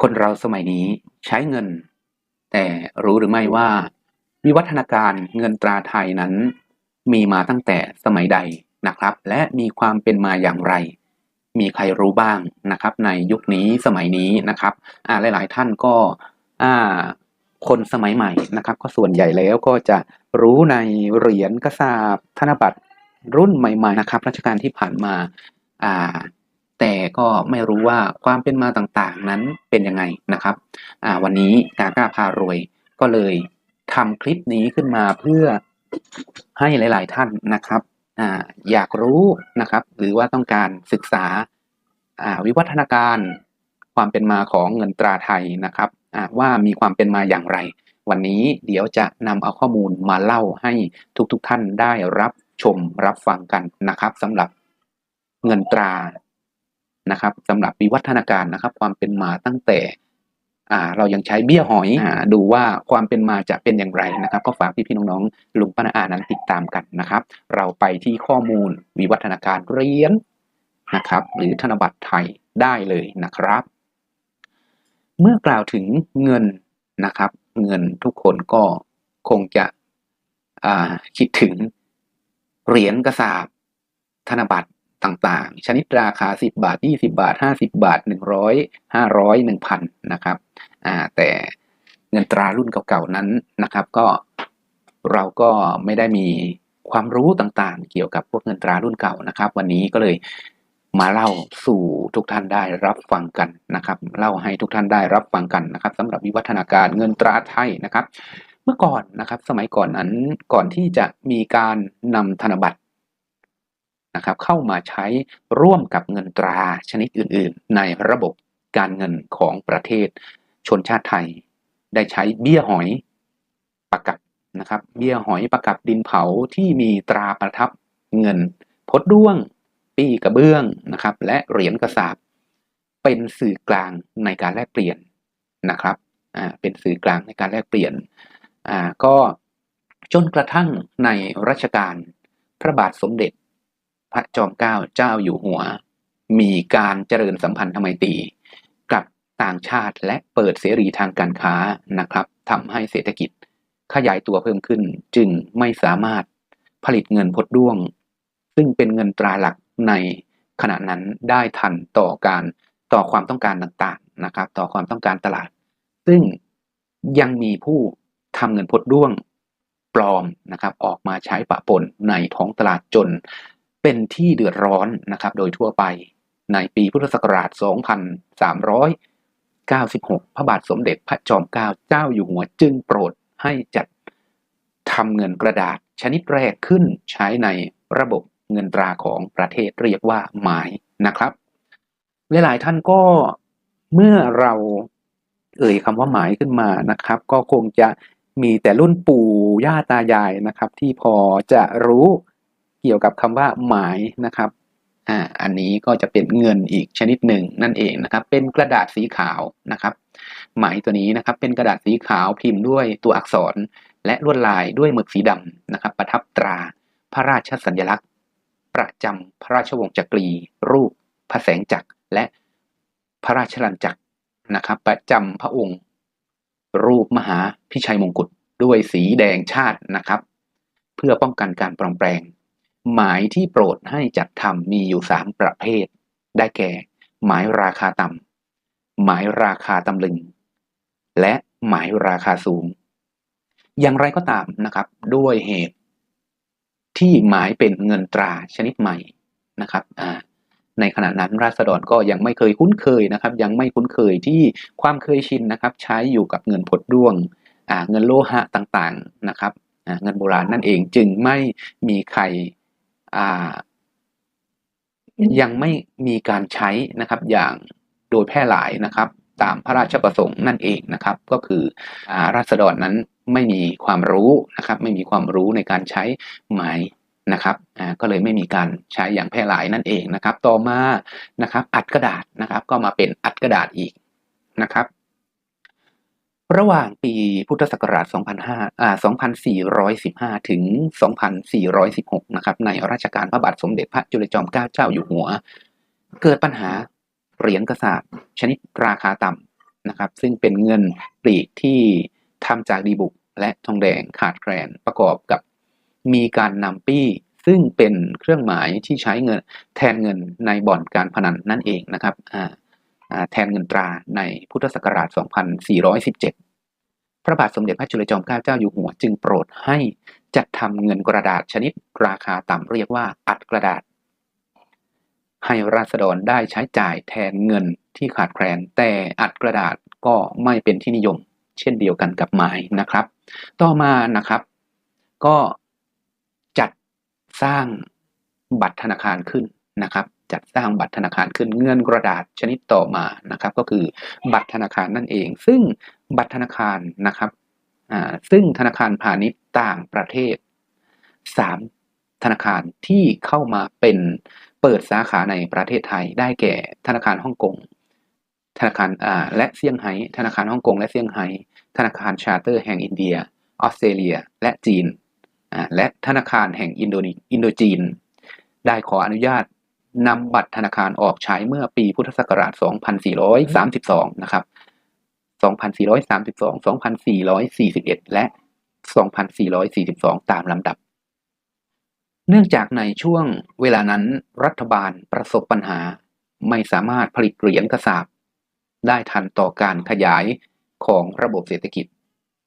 คนเราสมัยนี้ใช้เงิน แต่รู้หรือไม่ว่า วิวัฒนาการเงินตราไทยนั้น มีมาตั้งแต่สมัยใดนะครับ และมีความเป็นมาอย่างไร มีใครรู้บ้างนะครับ ในยุคนี้สมัยนี้นะครับอ่าหลาย ๆ ท่านก็คนสมัยใหม่นะครับ ก็ส่วนใหญ่แล้วก็จะรู้ในเหรียญกระสาบธนบัตรรุ่นใหม่ ๆ นะครับรัชกาลที่ผ่านมา แต่ก็ไม่รู้ว่าความเป็นมาต่างๆนั้นเป็นยังไงนะครับวันนี้กากล้าพารวยก็เลยทำคลิปนี้ขึ้นมาเพื่อให้หลาย ๆ ท่านนะครับออยากรู้นะครับ หรือว่าต้องการศึกษาวิวัฒนาการความเป็นมาของเงินตราไทยนะครับว่ามีความเป็นมาอย่างไร วันนี้เดี๋ยวจะนำเอาข้อมูลมาเล่าให้ทุก ๆทท่านได้รับชมรับฟังกันนะครับสำหรับเงินตรา นะครับสำหรับวิวัฒนาการนะครับ ความเป็นมาตั้งแต่เรายังใช้เบี้ยหอยอดูว่าความเป็นมาจะเป็นอย่างไรนะครับ ก็ฝากพี่ๆน้องๆลุงป้าอานั้นติดตามกันนะครับ เราไปที่ข้อมูลวิวัฒนาการเหรียญนะครับ หรือธนบัตรไทยได้เลยนะครับ เมื่อกล่าวถึงเงินนะครับ เงินทุกคนก็คงจะคิดถึงเหรียญกระสาบธนบัตร ต่างๆ ชนิดราคา 10 บาท 20 บาท 50 บาท 100 500 1,000นะครับอ่าแต่เงินตรารุ่นเก่าๆนั้นนะครับ ก็เราก็ไม่ได้มีความรู้ต่างๆ เกี่ยวกับพวกเงินตรารุ่นเก่านะครับ วันนี้ก็เลยมาเล่าสู่ทุกท่านได้รับฟังกันนะครับ เล่าให้ทุกท่านได้รับฟังกันนะครับสำหรับวิวัฒนาการเงินตราไทยนะครับ เมื่อก่อนนะครับ สมัยก่อนนั้นก่อนที่จะมีการนำธนบัตร นะครับเข้ามาใช้ร่วมกับเงินตราชนิดอื่น ๆ ในระบบการเงินของประเทศชนชาติไทย ได้ใช้เบี้ยหอยประกับนะครับเบี้ยหอยประกับดินเผาที่มีตราประทับเงินพดด้วง ปีกระเบื้องนะครับและเหรียญกระสาบเป็นสื่อกลางในการแลกเปลี่ยนนะครับอ่าเป็นสื่อกลางในการแลกเปลี่ยนอ่าก็จนกระทั่งในรัชกาลพระบาทสมเด็จ พระจอมเกล้าเจ้าอยู่หัว มีการเจริญสัมพันธ์ทำไมตรีกับต่างชาติและเปิดเสรีทางการค้านะครับทำให้เศรษฐกิจขยายตัวเพิ่มขึ้น จึงไม่สามารถผลิตเงินพดด้วง ซึ่งเป็นเงินตราหลักในขณะนั้นได้ทันต่อการต่อความต้องการต่างๆนะครับ ต่อความต้องการตลาด ซึ่งยังมีผู้ทำเงินพดด้วงปลอมนะครับ ออกมาใช้ปะปนในท้องตลาดจน เป็นที่เดือดร้อนนะครับโดยทั่วไปในปีพุทธศักราช 2396 พระบาทสมเด็จพระจอมเกล้าเจ้าอยู่หัวจึงโปรดให้จัดทำเงินกระดาษชนิดแรกขึ้นใช้ในระบบเงินตราของประเทศเรียกว่าหมายนะครับหลายๆท่านก็เมื่อเราเอ่ยคำว่าหมายขึ้นมานะครับ ก็คงจะมีแต่รุ่นปู่ย่าตายายนะครับ ที่พอจะรู้ เกี่ยวกับคำว่าหมายนะครับอ่าอันนี้ก็จะเป็นเงินอีกชนิดหนึ่งนั่นเองนะครับ เป็นกระดาษสีขาวนะครับ หมายตัวนี้นะครับเป็นกระดาษสีขาวพิมพ์ด้วยตัวอักษร และลวดลายด้วยหมึกสีดำนะครับ ประทับตราพระราชสัญลักษณ์ ประจำพระราชวงศ์จักรี รูปพระแสงจักรและพระราชลัญจักรนะครับ ประจำพระองค์ รูปมหาพิชัยมงกุฎด้วยสีแดงชาตินะครับ เพื่อป้องกันการปลอมแปลง หมายที่โปรดให้จัดทำมีอยู่ 3 ประเภท ได้แก่ หมายราคาต่ำหมายราคาตำลึง และหมายราคาสูง อย่างไรก็ตามนะครับ ด้วยเหตุ ที่หมายเป็นเงินตราชนิดใหม่นะครับในขณะนั้นราษฎรก็ยังไม่เคยคุ้นเคยนะครับ ยังไม่คุ้นเคยที่ความเคยชินนะครับ ใช้อยู่กับเงินพดด้วงเงินโลหะต่างๆนะครับเงินโบราณนั่นเองจึงไม่มีใคร ยังไม่มีการใช้นะครับอย่างโดยแพร่หลายนะครับ ตามพระราชประสงค์นั่นเองนะครับ ก็คืออราษฎรนั้นไม่มีความรู้นะครับ ไม่มีความรู้ในการใช้หมายนะครับก็เลยไม่มีการใช้อย่างแพร่หลายนั่นเองนะครับ ต่อมานะครับ อัดกระดาษนะครับ ก็มาเป็นอัดกระดาษอีกนะครับ ระหว่างปีพุทธศักราช2005อ่า2415 ถึง 2416 นะครับ ในรัชกาลพระบาทสมเด็จพระจุลจอมเกล้าเจ้าอยู่หัว เกิดปัญหาเหรียญกระสาบชนิดราคาต่ำนะครับ ซึ่งเป็นเงินปลีกที่ทำจากดีบุกและทองแดงขาดแคลนประกอบกับมีการนำปี้ ซึ่งเป็นเครื่องหมายที่ใช้เงินแทนเงินในบ่อนการพนันนั่นเองนะครับอ่า แทนเงินตราในพุทธศักราช 2417 พระบาทสมเด็จพระจุลจอมเกล้าเจ้าอยู่หัว จึงโปรดให้จัดทำเงินกระดาษชนิดราคาต่ำเรียกว่าอัดกระดาษ ให้ราษฎรได้ใช้จ่ายแทนเงินที่ขาดแคลน แต่อัดกระดาษก็ไม่เป็นที่นิยม เช่นเดียวกันกับไม้นะครับ ต่อมานะครับ ก็จัดสร้างบัตรธนาคารขึ้นนะครับ จัดสร้างบัตรธนาคารขึ้นเงินกระดาษชนิดต่อมานะครับ ก็คือบัตรธนาคารนั่นเอง ซึ่งบัตรธนาคารนะครับซึ่งธนาคารพาณิชย์ต่างประเทศสามธนาคารที่เข้ามาเป็นเปิดสาขาในประเทศไทย ได้แก่ธนาคารฮ่องกงธนาคารและเซี่ยงไฮ้ธนาคารฮ่องกงและเซี่ยงไฮ้ธนาคารชาร์เตอร์แห่งอินเดียออสเตรเลียและจีนและธนาคารแห่งอินโดนีอินโดจีน ได้ขออนุญาต นำบัตรธนาคารออกใช้เมื่อปีพุทธศักราช 2432 นะครับ 2432 2441 และ 2442 ตามลำดับ เนื่องจากในช่วงเวลานั้นรัฐบาลประสบปัญหาไม่สามารถผลิตเหรียญกระสาบได้ทันต่อการขยายของระบบเศรษฐกิจ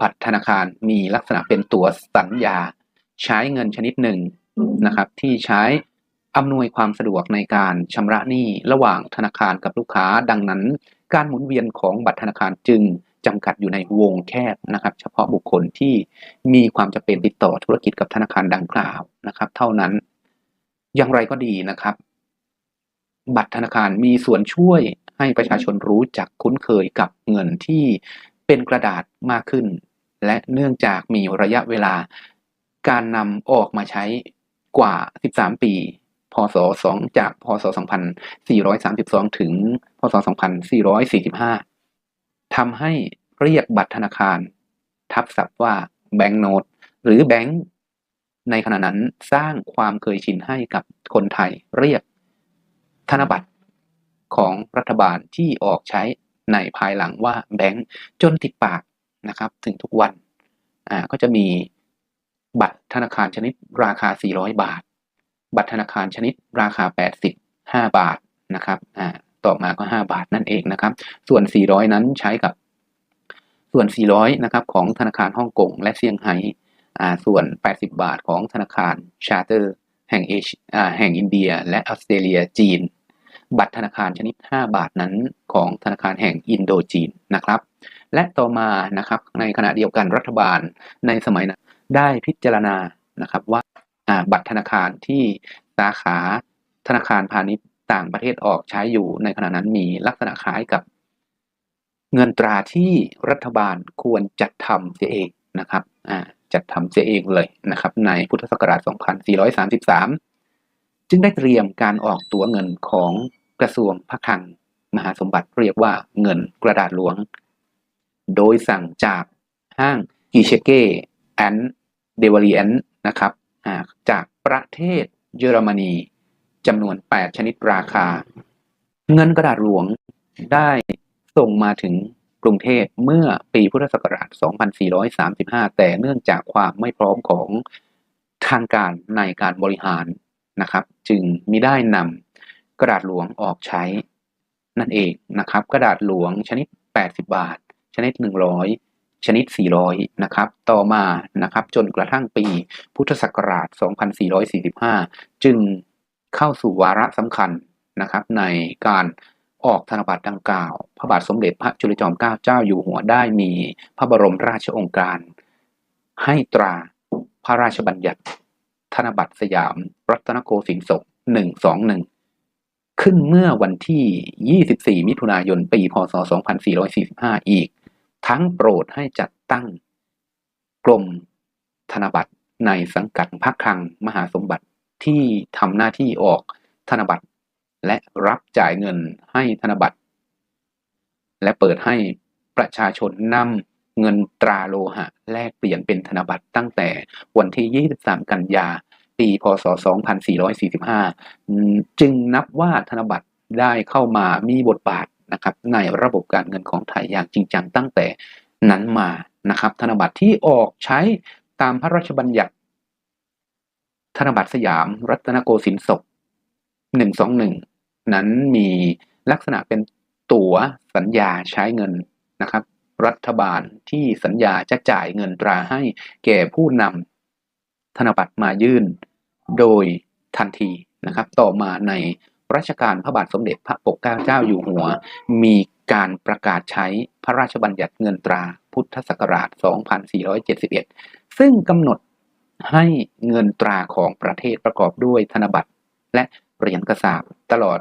บัตรธนาคารมีลักษณะเป็นตัวสัญญา ใช้เงินชนิดหนึ่งนะครับ ที่ใช้ อำนวยความสะดวกในการชำระหนี้ระหว่างธนาคารกับลูกค้า ดังนั้น การหมุนเวียนของบัตรธนาคารจึงจำกัดอยู่ในวงแคบนะครับ เฉพาะบุคคลที่มีความจำเป็นติดต่อธุรกิจกับธนาคารดังกล่าวนะครับ เท่านั้น อย่างไรก็ดีนะครับ บัตรธนาคารมีส่วนช่วยให้ประชาชนรู้จักคุ้นเคยกับเงินที่เป็นกระดาษมากขึ้น และเนื่องจากมีระยะเวลา การนำออกมาใช้กว่า 13 ปี พศ 2 จาก พศ 2432 ถึง พศ 2445 ทำให้เรียกบัตรธนาคาร ทับศัพท์ว่าแบงก์โนตหรือแบงก์ในขณะนั้นสร้างความเคยชินให้กับคนไทยเรียกธนบัตรของรัฐบาลที่ออกใช้ในภายหลังว่าแบงก์จนติดปากนะครับ ถึงทุกวันอ่าก็จะมีบัตรธนาคารชนิดราคา 400 บาท บัตรธนาคารชนิดราคา 85 บาทนะครับอ่าต่อมาก็ 5 บาทนั่นเองนะครับ ส่วน 400 นั้นใช้กับ ส่วน 400 นะครับของธนาคารฮ่องกงและเซี่ยงไฮ้อ่าส่วน 80 บาทของธนาคารชาร์เตอร์แห่งเอชอ่าแห่งอินเดีย และออสเตรเลียจีน บัตรธนาคารชนิด 5 บาทนั้นของธนาคารแห่งอินโดจีนนะครับ และต่อมานะครับในขณะเดียวกันรัฐบาลในสมัยนั้นได้พิจารณานะครับว่า บัตรธนาคารที่สาขาธนาคารพาณิชย์ต่างประเทศออกใช้อยู่ในขณะนั้นมีลักษณะคล้ายกับ เงินตราที่รัฐบาลควรจัดทำเสียเองนะครับอ่าจัดทำเสียเองเลยนะครับในพุทธศักราช 2433 จึงได้เตรียมการออกตั๋วเงินของกระทรวงพระคลังมหาสมบัติเรียกว่าเงินกระดาษหลวง โดยสั่งจากห้างกิเชเก้แอนเดวารีแอนนะครับ จากประเทศเยอรมนีจำนวน 8 ชนิดราคา เงินกระดาษหลวงได้ส่งมาถึงกรุงเทพเมื่อปีพุทธศักราช 2435 แต่เนื่องจากความไม่พร้อมของทางการในการบริหารนะครับ จึงมิได้นำกระดาษหลวงออกใช้นั่นเองนะครับ กระดาษหลวงชนิด 80 บาท ชนิด 100 ชนิด 400 นะครับ ต่อมานะครับจนกระทั่งปีพุทธศักราช 2445 จึงเข้าสู่วาระสำคัญนะครับในการออกธนบัตรดังกล่าว พระบาทสมเด็จพระจุลจอมเกล้าเจ้าอยู่หัวได้มีพระบรมราชองค์การ ให้ตราพระราชบัญญัติ ธนบัตรสยาม รัตนโกสินทร์ศก121 ขึ้นเมื่อวันที่ 24 มิถุนายน ปี พศ 2445 อีก ทั้งโปรดให้จัดตั้ง กรมธนบัตรในสังกัดพระคลังมหาสมบัติที่ทำหน้าที่ออกธนบัตร และรับจ่ายเงินให้ธนบัตร และเปิดให้ประชาชนนำเงินตราโลหะ แลกเปลี่ยนเป็นธนบัตรตั้งแต่วันที่ 23 กันยา ปี พศ 2445 จึงนับว่าธนบัตรได้เข้ามามีบทบาท นะครับในระบบการเงินของไทยอย่างจริงจังตั้งแต่นั้นมานะครับธนบัตรที่ออกใช้ตามพระราชบัญญัติ ธนบัตรสยาม รัตนโกสินทร์ศก121 นั้นมีลักษณะเป็นตั๋วสัญญาใช้เงินนะครับ รัฐบาลที่สัญญาจะจ่ายเงินตราให้แก่ผู้นำธนบัตรมายื่นโดยทันทีนะครับ ต่อมาใน รัชกาลพระบาทสมเด็จพระปกเกล้าเจ้าอยู่หัว มีการประกาศใช้พระราชบัญญัติเงินตราพุทธศักราช 2471 ซึ่งกำหนดให้เงินตราของประเทศประกอบด้วยธนบัตรและเหรียญกระสาบตลอด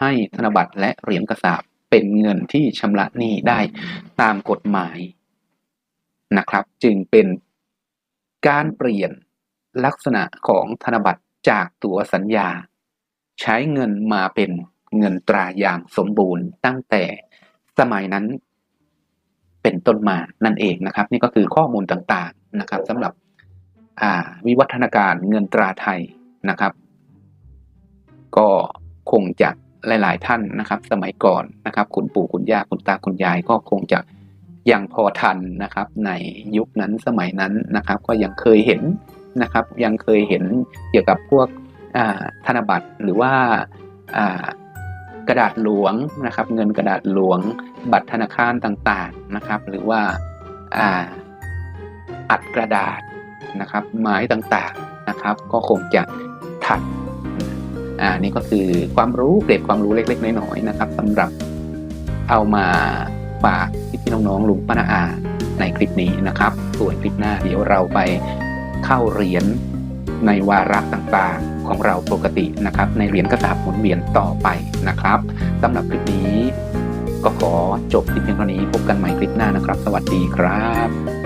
ให้ธนบัตรและเหรียญกระสาบเป็นเงินที่ชำระหนี้ได้ตามกฎหมายนะครับ จึงเป็นการเปลี่ยนลักษณะของธนบัตรจากตั๋วสัญญา ใช้เงินมาเป็นเงินตราอย่างสมบูรณ์ตั้งแต่สมัยนั้นเป็นต้นมานั่นเองนะครับ นี่ก็คือข้อมูลต่างๆนะครับสำหรับวิวัฒนาการเงินตราไทยนะครับ ก็คงจะหลาย ๆ ท่านนะครับ สมัยก่อนนะครับ คุณปู่คุณย่าคุณตาคุณยาย ก็คงจะยังพอทันนะครับ ในยุคนั้นสมัยนั้นนะครับ ก็ยังเคยเห็นนะครับ ยังเคยเห็นเกี่ยวกับพวก ธนบัตรหรือว่ากระดาษหลวงนะครับ เงินกระดาษหลวง บัตรธนาคารต่างๆนะครับ หรือว่าอัดกระดาษนะครับไม้ต่างๆนะครับ ก็คงจะทันอ่านี่ก็คือความรู้เกร็ดความรู้เล็กๆน้อยๆนะครับสำหรับเอามาฝากพี่ๆน้องๆลุงป้านาอาในคลิปนี้นะครับ ส่วนคลิปหน้าเดี๋ยวเราไปเข้าเรียนในวาระต่างๆ ของเราปกตินะครับ ในเหรียญกระสาบหมุนเวียนต่อไปนะครับสำหรับคลิปนี้ ก็ขอจบคลิปเพียงเท่านี้พบกันใหม่คลิปหน้านะครับ สวัสดีครับ